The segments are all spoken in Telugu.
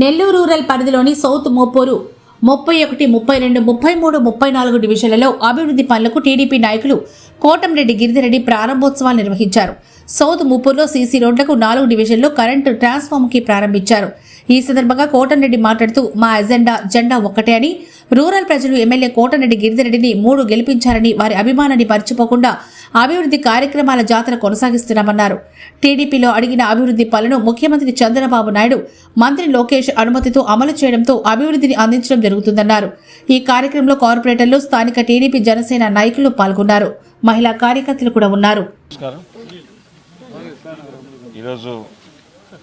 నెల్లూరు రూరల్ పరిధిలోని సౌత్ మోపూరు ముప్పై ఒకటి ముప్పై రెండు ముప్పై మూడు ముప్పై నాలుగు డివిజన్లలో అభివృద్ధి పనులకు టీడీపీ నాయకులు కోటంరెడ్డి గిరిధిరెడ్డి ప్రారంభోత్సవాలు నిర్వహించారు. సౌత్ ముప్పూర్లో సీసీ రోడ్లకు నాలుగు డివిజన్లు కరెంటు ట్రాన్స్ఫార్మర్కి ప్రారంభించారు. ఈ సందర్భంగా కోటరెడ్డి మాట్లాడుతూ మా ఎజెండా జెండా ఒక్కటే అని. రూరల్ ప్రజలు ఎమ్మెల్యే కోటరెడ్డి గిరిధిరెడ్డిని మూడు గెలిపించారని వారి అభిమానాన్ని మర్చిపోకుండా అభివృద్ధి కార్యక్రమాల జాతర కొనసాగిస్తున్నామన్నారు. టీడీపీలో అడిగిన అభివృద్ధి పనులను ముఖ్యమంత్రి చంద్రబాబు నాయుడు మంత్రి లోకేష్ అనుమతితో అమలు చేయడంతో అభివృద్ధిని అందించడం జరుగుతుందన్నారు. ఈ కార్యక్రమంలో కార్పొరేటర్లు స్థానిక టీడీపీ జనసేన నాయకులు పాల్గొన్నారు. మహిళా కార్యకర్తలు కూడా ఉన్నారు. ఈరోజు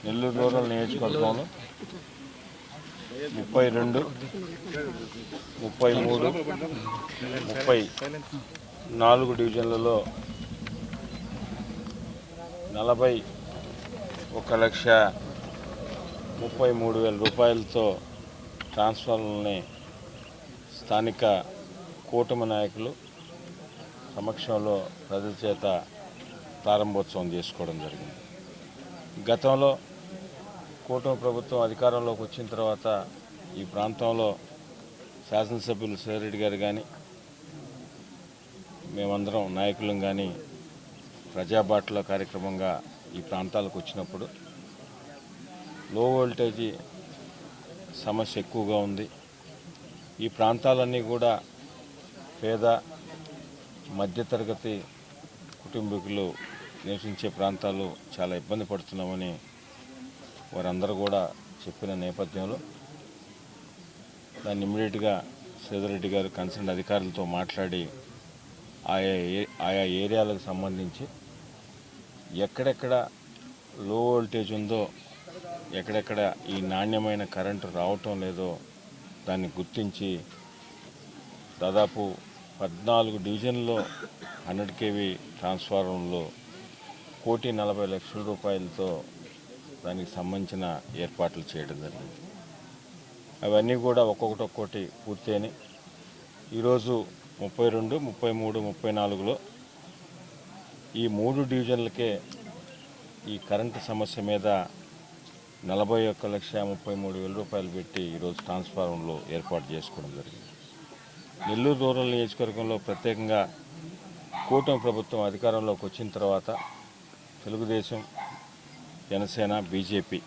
నెల్లూరు రూరల్ నియోజకవర్గంలో ముప్పై రెండు ముప్పై మూడు ముప్పై నాలుగు డివిజన్లలో నలభై ఒక లక్ష ముప్పై మూడు వేల రూపాయలతో ట్రాన్స్ఫార్మర్ని స్థానిక కూటమి నాయకులు సమక్షంలో ప్రజల చేత ప్రారంభోత్సవం చేసుకోవడం జరిగింది. గతంలో కూటమి ప్రభుత్వం అధికారంలోకి వచ్చిన తర్వాత ఈ ప్రాంతంలో శాసనసభ్యులు సేరెడ్డి గారు కానీ మేమందరం నాయకులం కానీ ప్రజాబాటల కార్యక్రమంగా ఈ ప్రాంతాలకు వచ్చినప్పుడు లో వోల్టేజీ సమస్య ఎక్కువగా ఉంది. ఈ ప్రాంతాలన్నీ కూడా పేద మధ్యతరగతి కుటుంబీకులు నివసించే ప్రాంతాలు చాలా ఇబ్బంది పడుతున్నామని వారందరూ కూడా చెప్పిన నేపథ్యంలో దాన్ని ఇమ్మీడియట్గా సేదరెడ్డి గారు కన్సర్న్ అధికారులతో మాట్లాడి ఆయా ఏ- ఆయా ఏరియాలకు సంబంధించి ఎక్కడెక్కడ లో వోల్టేజ్ ఉందో ఎక్కడెక్కడ ఈ నాణ్యమైన కరెంటు రావటం లేదో దాన్ని గుర్తించి దాదాపు పద్నాలుగు డివిజన్లో హండ్రెడ్ కేవీ ట్రాన్స్ఫార్మర్లో కోటి నలభై లక్షల రూపాయలతో దానికి సంబంధించిన ఏర్పాట్లు చేయడం జరిగింది. అవన్నీ కూడా ఒక్కొక్కటి ఒక్కొక్కటి పూర్తయినాయి. ఈరోజు ముప్పై రెండు ముప్పై మూడు ముప్పై నాలుగులో ఈ మూడు డివిజన్లకే ఈ కరెంటు సమస్య మీద నలభై ఒక్క లక్ష ముప్పై మూడు వేల రూపాయలు పెట్టి ఈరోజు ట్రాన్స్ఫార్మర్లు ఏర్పాటు చేసుకోవడం జరిగింది. నెల్లూరు రూరల్ నియోజకవర్గంలో ప్రత్యేకంగా కూటమి ప్రభుత్వం అధికారంలోకి వచ్చిన తర్వాత తెలుగుదేశం జనసేన బీజేపీ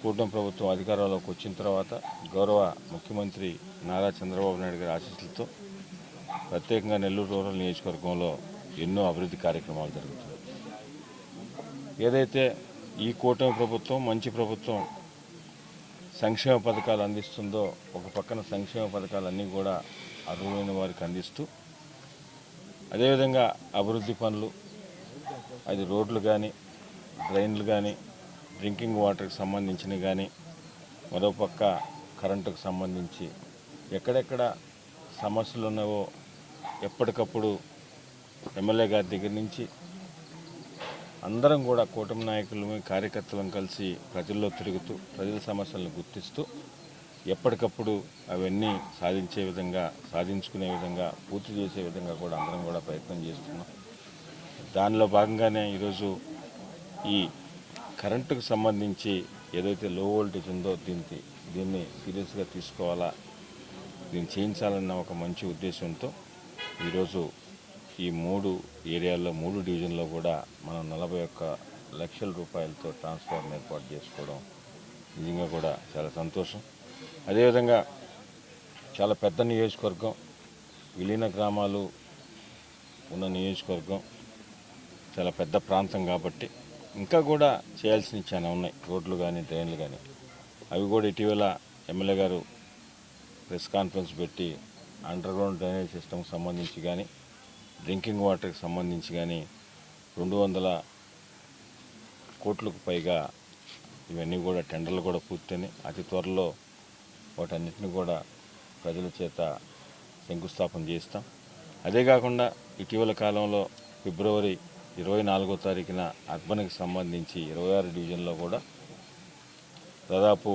కూటమి ప్రభుత్వం అధికారంలోకి వచ్చిన తర్వాత గౌరవ ముఖ్యమంత్రి నారా చంద్రబాబు నాయుడు గారి ఆశీస్సులతో ప్రత్యేకంగా నెల్లూరు రూరల్ నియోజకవర్గంలో ఎన్నో అభివృద్ధి కార్యక్రమాలు జరుగుతున్నాయి. ఏదైతే ఈ కూటమి ప్రభుత్వం మంచి ప్రభుత్వం సంక్షేమ పథకాలు అందిస్తుందో ఒక పక్కన సంక్షేమ పథకాలన్నీ కూడా అర్హులైన వారికి అందిస్తూ అదేవిధంగా అభివృద్ధి పనులు అది రోడ్లు కానీ డ్రైన్లు కానీ డ్రింకింగ్ వాటర్కి సంబంధించినవి కానీ మరోపక్క కరెంటుకు సంబంధించి ఎక్కడెక్కడ సమస్యలు ఉన్నావో ఎప్పటికప్పుడు ఎమ్మెల్యే గారి దగ్గర నుంచి అందరం కూడా కూటమి నాయకులు కార్యకర్తలను కలిసి ప్రజల్లో తిరుగుతూ ప్రజల సమస్యలను గుర్తిస్తూ ఎప్పటికప్పుడు అవన్నీ సాధించే విధంగా సాధించుకునే విధంగా పూర్తి చేసే విధంగా కూడా అందరం కూడా ప్రయత్నం చేస్తున్నాం. దానిలో భాగంగానే ఈరోజు ఈ కరెంటుకు సంబంధించి ఏదైతే లో వోల్టేజ్ ఉందో దీనికి దీన్ని సీరియస్గా తీసుకోవాలా? దీన్ని చేయించాలన్న ఒక మంచి ఉద్దేశంతో ఈరోజు ఈ మూడు ఏరియాల్లో మూడు డివిజన్లో కూడా మనం నలభై ఒక్క లక్షల రూపాయలతో ట్రాన్స్ఫార్మర్ ఏర్పాటు చేసుకోవడం నిజంగా కూడా చాలా సంతోషం. అదేవిధంగా చాలా పెద్ద నియోజకవర్గం విలీన గ్రామాలు ఉన్న నియోజకవర్గం చాలా పెద్ద ప్రాంతం కాబట్టి ఇంకా కూడా చేయాల్సిన చాలా ఉన్నాయి. రోడ్లు కానీ డ్రైన్లు కానీ అవి కూడా ఇటీవల ఎమ్మెల్యే గారు ప్రెస్ కాన్ఫరెన్స్ పెట్టి అండర్గ్రౌండ్ డ్రైనేజ్ సిస్టమ్కి సంబంధించి కానీ డ్రింకింగ్ వాటర్కి సంబంధించి కానీ రెండు వందల కోట్లకు పైగా ఇవన్నీ కూడా టెండర్లు కూడా పూర్తయినాయి. అతి త్వరలో వాటన్నిటిని కూడా ప్రజల చేత శంకుస్థాపన చేస్తాం అదే కాకుండా ఇటీవల కాలంలో ఫిబ్రవరి ఇరవై నాలుగో తారీఖున అర్బన్కి సంబంధించి ఇరవై ఆరు డివిజన్లో కూడా దాదాపు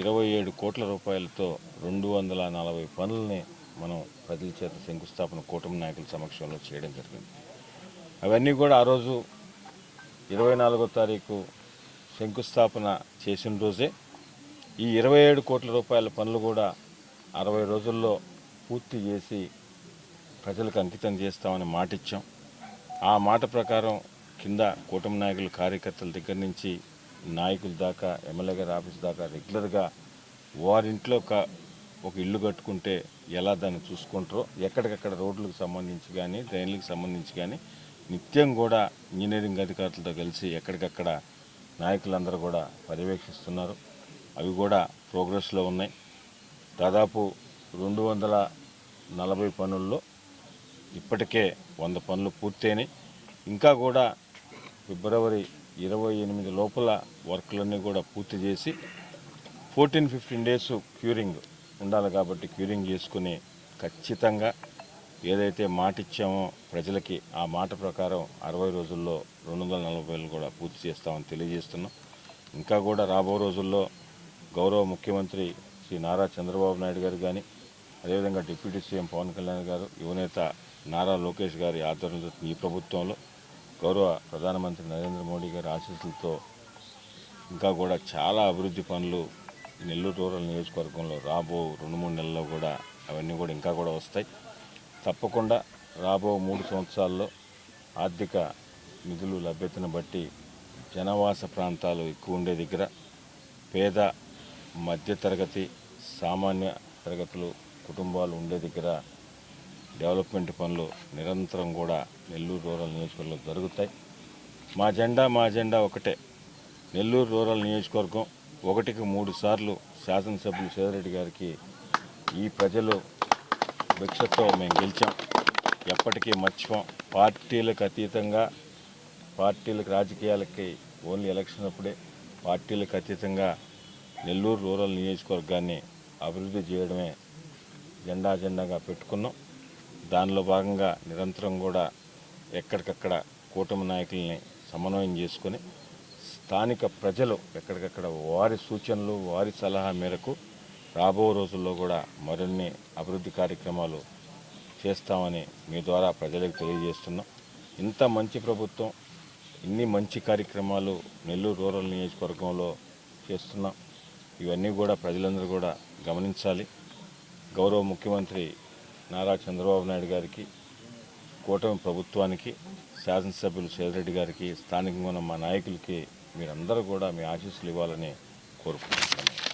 ఇరవై ఏడు కోట్ల రూపాయలతో రెండు వందల నలభై పనులని మనం ప్రజల చేత శంకుస్థాపన కూటమి నాయకుల సమక్షంలో చేయడం జరిగింది. అవన్నీ కూడా ఆ రోజు ఇరవై నాలుగో తారీఖు శంకుస్థాపన చేసిన రోజే ఈ ఇరవై ఏడు కోట్ల రూపాయల పనులు కూడా అరవై రోజుల్లో పూర్తి చేసి ప్రజలకు అంకితం చేస్తామని మాటిచ్చాం. ఆ మాట ప్రకారం కింద కూటమి నాయకులు కార్యకర్తల దగ్గర నుంచి నాయకుల దాకా ఎమ్మెల్యే గారి ఆఫీస్ దాకా రెగ్యులర్గా వారింట్లో ఒక ఒక ఇల్లు కట్టుకుంటే ఎలా దాన్ని చూసుకుంటారో ఎక్కడికక్కడ రోడ్లకు సంబంధించి కానీ డ్రైన్లకు సంబంధించి కానీ నిత్యం కూడా ఇంజనీరింగ్ అధికారులతో కలిసి ఎక్కడికక్కడ నాయకులందరూ కూడా పర్యవేక్షిస్తున్నారు. అవి కూడా ప్రోగ్రెస్లో ఉన్నాయి. దాదాపు రెండు వందల నలభై పనుల్లో ఇప్పటికే వంద పనులు పూర్తయినాయి. ఇంకా కూడా ఫిబ్రవరి ఇరవై ఎనిమిది లోపల వర్క్లన్నీ కూడా పూర్తి చేసి ఫోర్టీన్ ఫిఫ్టీన్ డేస్ క్యూరింగ్ ఉండాలి కాబట్టి క్యూరింగ్ చేసుకుని ఖచ్చితంగా ఏదైతే మాట ఇచ్చామో ప్రజలకి ఆ మాట ప్రకారం అరవై రోజుల్లో రెండు వందల నలభై వేలు కూడా పూర్తి చేస్తామని తెలియజేస్తున్నాం. ఇంకా కూడా రాబో రోజుల్లో గౌరవ ముఖ్యమంత్రి శ్రీ నారా చంద్రబాబు నాయుడు గారు కానీ అదేవిధంగా డిప్యూటీ సీఎం పవన్ కళ్యాణ్ గారు యువనేత నారా లోకేష్ గారి ఆధ్వర్యంలో ఈ ప్రభుత్వంలో గౌరవ ప్రధానమంత్రి నరేంద్ర మోడీ గారి ఆశీస్సులతో ఇంకా కూడా చాలా అభివృద్ధి పనులు నెల్లూరు రూరల్ నియోజకవర్గంలో రాబో రెండు మూడు నెలల్లో కూడా అవన్నీ కూడా ఇంకా కూడా వస్తాయి. తప్పకుండా రాబో మూడు సంవత్సరాల్లో ఆర్థిక నిధులు లభ్యతను బట్టి జనవాస ప్రాంతాలు ఎక్కువ ఉండే దగ్గర పేద మధ్యతరగతి సామాన్య తరగతులు కుటుంబాలు ఉండే దగ్గర డెవలప్మెంట్ పనులు నిరంతరం కూడా నెల్లూరు రూరల్ నియోజకవర్గంలో జరుగుతాయి. మా జెండా మా జెండా ఒకటే. నెల్లూరు రూరల్ నియోజకవర్గం ఒకటికి మూడు సార్లు శాసనసభ్యులు సేదరెడ్డి గారికి ఈ ప్రజలు భిక్షతో మేము గెలిచాం. ఎప్పటికీ మర్చిపోం పార్టీలకు అతీతంగా పార్టీలకు రాజకీయాలకి ఓన్లీ ఎలక్షన్ అప్పుడే పార్టీలకు అతీతంగా నెల్లూరు రూరల్ నియోజకవర్గాన్ని అభివృద్ధి చేయడమే జెండా జెండాగా పెట్టుకున్నాం. దానిలో భాగంగా నిరంతరం కూడా ఎక్కడికక్కడ కూటమి నాయకుల్ని సమన్వయం చేసుకొని స్థానిక ప్రజలు ఎక్కడికక్కడ వారి సూచనలు వారి సలహా మేరకు రాబో రోజుల్లో కూడా మరిన్ని అభివృద్ధి కార్యక్రమాలు చేస్తామని మీ ద్వారా ప్రజలకు తెలియజేస్తున్నాం. ఇంత మంచి ప్రభుత్వం ఇన్ని మంచి కార్యక్రమాలు నెల్లూరు రూరల్ నియోజకవర్గంలో చేస్తున్నాం. ఇవన్నీ కూడా ప్రజలందరూ కూడా గమనించాలి. గౌరవ ముఖ్యమంత్రి నారా చంద్రబాబు నాయుడు గారికి కూటమి ప్రభుత్వానికి శాసనసభ్యులు సేదరెడ్డి గారికి స్థానికంగా ఉన్న మా నాయకులకి మీరందరూ కూడా మీ ఆశీస్సులు ఇవ్వాలని కోరుకుంటున్నాను.